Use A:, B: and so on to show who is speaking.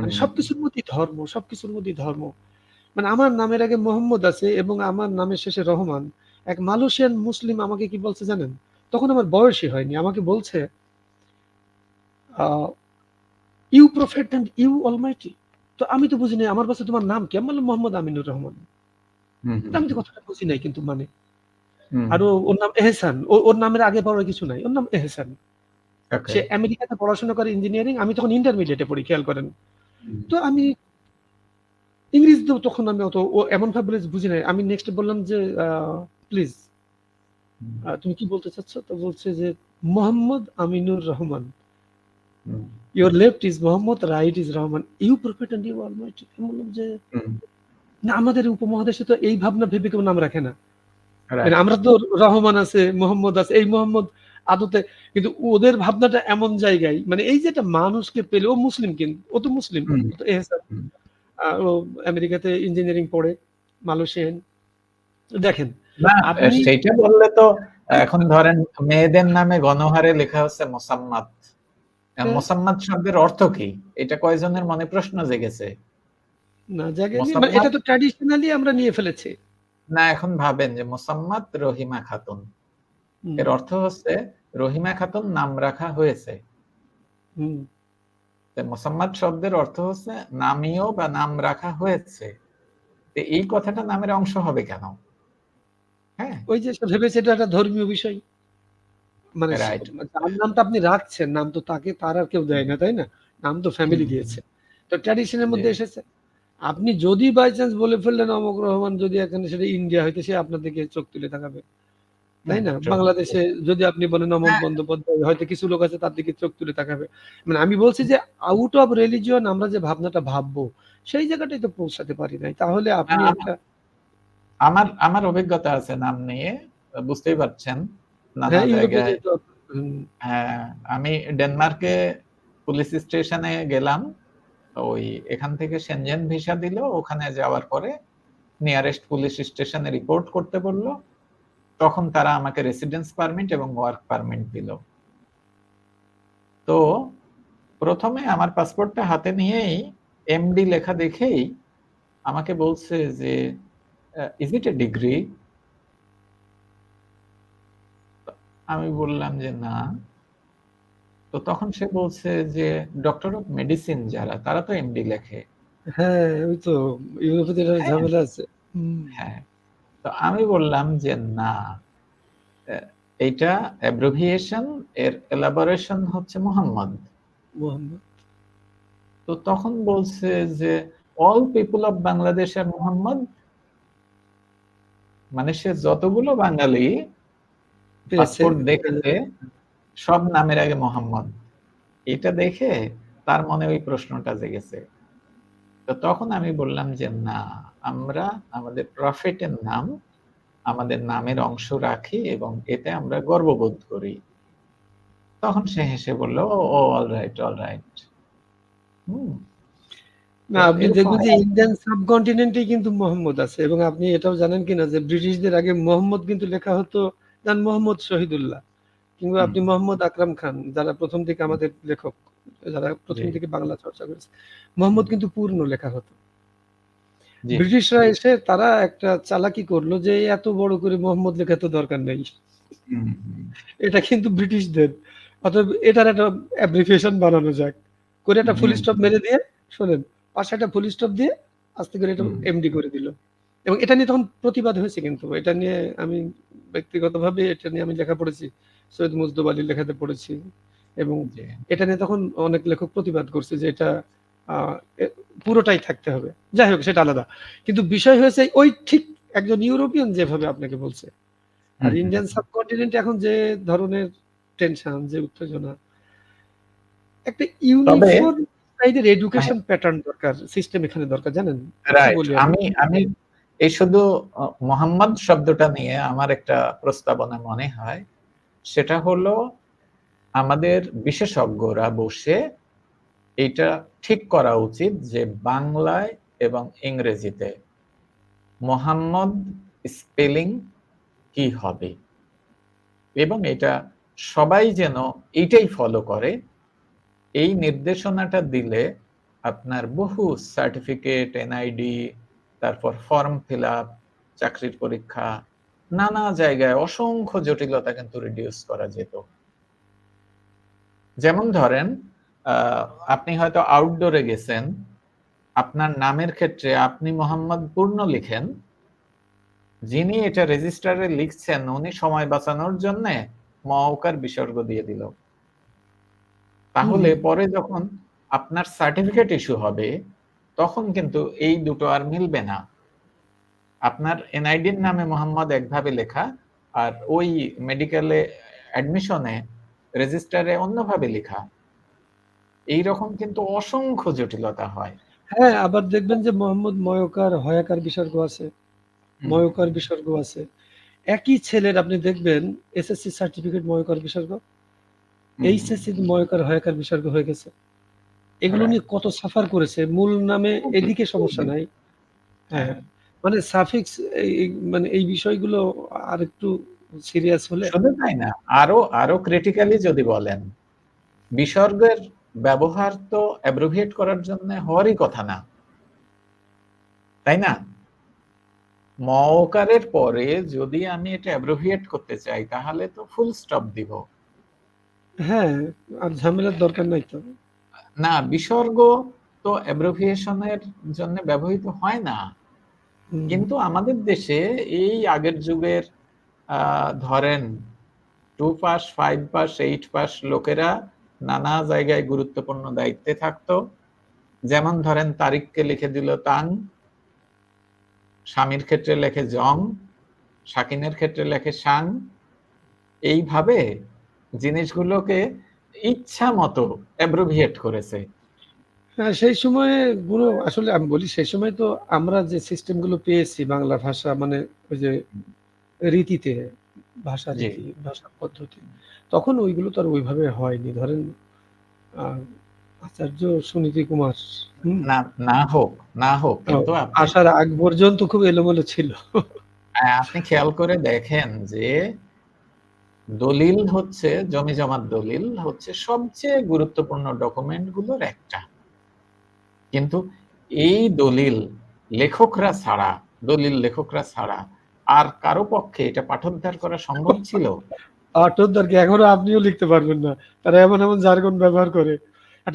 A: মানে সবকিছুর মধ্যেই ধর্ম সবকিছুর মধ্যেই ধর্ম। মানে আমার নামের আগে মোহাম্মদ আছে এবং আমার নামের শেষে রহমান। এক মালয়েশিয়ান মুসলিম আমাকে কি বলছে জানেন? তখন আমার বয়সই হয়নি আমাকে বলছে you prophet and you almighty তো আমি তো বুঝি নাই আমার কাছে তোমার নাম কি? আমি বললাম মোহাম্মদ আমিনুর রহমান। আমি তো কথাটা বুঝি নাই কিন্তু মানে। আর ওর নাম এহসান। ওর নামের আগে পড়ার কিছু নাই ওর নাম এহসান। সে আমেরিকাতে পড়াশোনা করে ইঞ্জিনিয়ারিং আমি তখন ইন্টারমিডিয়েটে পড়ি খেয়াল করেন। তো আমি ইংরেজি তো তখন আমি অত এমন ভাবে বুঝি নাই। আমি নেক্সট বললাম যে প্লিজ তুমি কি বলতে চাচ্ছ? তো বলছে যে Mohammad Aminur Rahman
B: hmm,
A: your left is Mohammad right is Rahman. You prophet and you almighty আমি বললাম যে না আমাদের উপমহাদেশে তো এই ভাবনা ভেবে কেউ নাম রাখে না। মানে আমরা তো রহমান আছে মোহাম্মদ আছে এই মোহাম্মদ আদতে কিন্তু ওদের ভাবনাটা এমন জায়গায় মানে এই যে একটা মানুষকে পেলে ও মুসলিম কিন্তু ও তো মুসলিম ও আমেরিকাতে ইঞ্জিনিয়ারিং পড়ে মালয়েশিয়ান। দেখেন
B: সেইটা বললে তো এখন ধরেন মেয়েদের নামে গণহারে লেখা হচ্ছে মোসাম্মদ।
A: হ্যাঁ।
B: শব্দের অর্থ কি? এটা কয়জনের মনে প্রশ্ন জেগেছে?
A: না
B: মোসাম্মদ-
A: মানে এটা তো ট্র্যাডিশনালি আমরা নিয়ে ফেলেছি।
B: না এখন ভাবেন যে মোসাম্মদ রহিমা খাতুন। এর অর্থ হচ্ছে রহিমা খাতুন নাম রাখা হয়েছে। মোসাম্মদ শব্দের অর্থ হচ্ছে নামীয় বা নাম রাখা হয়েছে। এই কথাটা নামের অংশ হবে কেন? হ্যাঁ।
A: ওই যে ভেবেছে এটা একটা ধর্মীয় বিষয়। মানে
B: Right.
A: যার নামটা আপনি রাখছেন নাম তো তাকে তার আর কেউ দেয় না তাই না? নাম তো ফ্যামিলি দিয়েছে। তো ট্র্যাডিশনের মধ্যে এসেছে। আপনি যদি বাই চান্স বলে ফেললেন অমক রহমান যদি এখানে সেটা ইন্ডিয়া হইতে সে আপনার দিকে চোখ তুলে তাকাবে। তাই না? বাংলাদেশে যদি আপনি বলেন অমক
B: হ্যাঁ।
A: বন্দ্যোপাধ্যায় হয়তো কিছু লোক আছে তার দিকে চোখ তুলে তাকাবে। মানে আমি বলছি যে আউট অফ রিলিজিয়ন আমরা যে ভাবনাটা ভাববো সেই জায়গাটাই তো পৌঁছাতে পারি নাই। তাহলে আপনি একটা
B: আমার আমার অভিজ্ঞতা আছে নাম নিয়ে বুঝতেই পারছেন নানা
A: হ্যাঁ
B: জায়গায়। হ্যাঁ আমি ডেনমার্কে পুলিশ স্টেশনে গেলাম ওই এখান থেকে সেনজেন ভিসা দিল ওখানে যাওয়ার পরে নিয়ারেস্ট পুলিশ স্টেশনে রিপোর্ট করতে বলল তখন তারা আমাকে রেসিডেন্স পারমিট এবং ওয়ার্ক পারমিট দিল। তো প্রথমে আমার পাসপোর্টটা হাতে নিয়েই এমডি লেখা দেখেই আমাকে বলছে যে ইজ ইট এ ডিগ্রি আমি বললাম যে না। তো তখন সে বলছে যে ডক্টর অফ মেডিসিন যারা তারা তো এমডি লেখে।
A: হ্যাঁ ওই তো ইউরোপে
B: হ্যাঁ।
A: ঝামেলা আছে।
B: হ্যাঁ। তো আমি বললাম যে না এইটা অ্যাব্রিভিয়েশন এর এলাবোরেশন হচ্ছে মোহাম্মদ। তো তখন বলছে যে অল পিপল অফ বাংলাদেশ আর মোহাম্মদ মানে সে যতগুলো বাঙালি। পাসপোর্ট দেখেছে সব নামের আগে মোহাম্মদ। এটা দেখে তার মনে ওই প্রশ্নটা জেগেছে। তো তখন আমি বললাম যে না আমরা আমাদের প্রফেটের নাম আমাদের নামের অংশ রাখি এবং এতে আমরা গর্ববোধ করি। তখন সে হেসে বলল oh all right all right
A: না আপনি দেখবেন যে। ইন্ডিয়ান সাবকন্টিনেন্টে কিন্তু মোহাম্মদ আছে এবং আপনি এটাও জানেন কিনা যে ব্রিটিশদের আগে মোহাম্মদ কিন্তু লেখা হতো জান মোহাম্মদ শহীদুল্লাহ কিংবা আপনি মোহাম্মদ আকরাম খান যারা প্রথম থেকে আমাদের লেখক। যারা প্রথম থেকে বাংলা চর্চা করেছে। মোহাম্মদ কিন্তু পূর্ণ লেখা হতো। ব্রিটিশরা এসে তারা একটা চালাকি করল যে এত বড় করে মোহাম্মদ লেখা তো দরকার নেই। এটা কিন্তু ব্রিটিশদের। অতএব এটার একটা অ্যাব্রিভিয়েশন বানানো যাক। করে একটা ফুল স্টপ মেরে দিয়ে শোনেন পাশে একটা ফুল স্টপ দিয়ে আস্তে করে এটা এমডি করে দিল। এবং এটা নিয়ে তখন প্রতিবাদ হয়েছে কিন্তু। এটা নিয়ে আমি ব্যক্তিগতভাবে এটা নিয়ে আমি লেখা পড়েছি সৈয়দ মুজদুব আলীর লেখাতে পড়েছি। এবং এটা নিয়ে তখন অনেক লেখক প্রতিবাদ করছে যে এটা পুরোটাই থাকতে হবে। যাই হোক সেটা আলাদা। কিন্তু বিষয় হয়েছে ওই ঠিক একজন ইউরোপিয়ান যেভাবে আপনাকে বলছে। আর ইন্ডিয়ান সাবকন্টিনেন্ট এখন যে ধরনের টেনশন যে উত্তেজনা একটা ইউনিফর্ম এডুকেশন প্যাটার্ন দরকার সিস্টেম এখানে দরকার জানেন?
B: আমি। আমি এই শুধু মোহাম্মদ শব্দটা নিয়ে আমার একটা প্রস্তাবনা মনে হয়। সেটা হলো আমাদের বিশেষজ্ঞরা বসে এটা ঠিক করা উচিত যে বাংলায় এবং ইংরেজিতে মোহাম্মদ স্পেলিং কি হবে? এবং এটা সবাই যেন এইটাই ফলো করে, এই নির্দেশনাটা দিলে আপনার বহু সার্টিফিকেট এনআইডি তারপর ফর্ম ফিল আপ চাকরির পরীক্ষা, নানা জায়গায় অসংখ্য জটিলতা কিন্তু রিডিউস করা যেত। যেমন ধরেন আপনি হয়তো আউটডোরে গেছেন আপনার নামের ক্ষেত্রে আপনি মোহাম্মদ পূর্ণ লিখেন যিনি এটা রেজিস্টারে লিখছেন উনি সময় বাঁচানোর জন্য মওকার বিসর্গ দিয়ে দিল। তাহলে পরে যখন আপনার সার্টিফিকেট ইস্যু হবে তখন কিন্তু এই দুটো আর মিলবে না। আপনার এনআইডির নামে মোহাম্মদ একভাবে লেখা আর ওই মেডিকেলে অ্যাডমিশনে রেজিস্টারে অন্যভাবে লেখা। এই রকম কিন্তু অসংখ্য জটিলতা হয়।
A: হ্যাঁ আবার দেখবেন যে মোহাম্মদ ময়কার হয়াকার বিসর্গ আছে ময়কার বিসর্গ আছে। একই ছেলের আপনি দেখবেন এসএসসি সার্টিফিকেট ময়কার বিসর্গ এইচএসসি ময়কার হয়াকার বিসর্গ হয়ে গেছে। এগুলো নিয়ে কত সাফার করেছে মূল নামে এদিকে সমস্যা নাই। হ্যাঁ। মানে সাফিক্স মানে এই বিষয়গুলো আর একটু সিরিয়াস হলে?
B: শুধু তাই না আরও আরও ক্রিটিক্যালি যদি বলেন বিসর্গের ব্যবহার তো অ্যাব্রিভিয়েট করার জন্য হওয়ারই কথা না। তাই না? মওকারের পরে যদি আমি এটা অ্যাব্রিভিয়েট করতে চাই তাহলে তো ফুল স্টপ দিব।
A: হ্যাঁ আর ঝামেলার দরকার নাই তো।
B: না বিসর্গ তো অ্যাব্রিভিয়েশনের জন্য ব্যবহৃত হয় না। কিন্তু আমাদের দেশে এই আগের যুগের ধরেন two pass, five pass, eight pass লোকেরা নানা জায়গায় গুরুত্বপূর্ণ দায়িত্বে থাকতো। যেমন ধরেন তারিখকে লিখে দিল তাং, স্বামীর ক্ষেত্রে লেখে জং, শাকিনের ক্ষেত্রে লেখে সাং এইভাবে জিনিসগুলোকে ইচ্ছা মতো অ্যাব্রোভিয়েট করেছে।
A: হ্যাঁ সেই সময়ে গুলো আসলে আমি বলি সেই সময় তো আমরা যে সিস্টেমগুলো পেয়েছি বাংলা ভাষা মানে ওই যে রীতিতে ভাষা রীতি ভাষা পদ্ধতি তখন ওইগুলো তো আর ওইভাবে হয়নি। ধরেন আচার্য সুনীতি কুমার
B: না না হোক না হোক কিন্তু
A: আসার আগ পর্যন্ত খুব এলোমেলো ছিল।
B: হ্যাঁ, আপনি খেয়াল করে দেখেন যে দলিল হচ্ছে জমি জমার দলিল হচ্ছে সবচেয়ে গুরুত্বপূর্ণ ডকুমেন্টগুলোর একটা। কিন্তু এই দলিল লেখকরা ছাড়া দলিল লেখকরা ছাড়া আর কারও পক্ষে এটা পাঠোদ্ধার করা সম্ভব ছিল?
A: পাঠোদ্ধার কি? এখনও আপনিও লিখতে পারবেন না। তারা এমন এমন জার্গন ব্যবহার করে।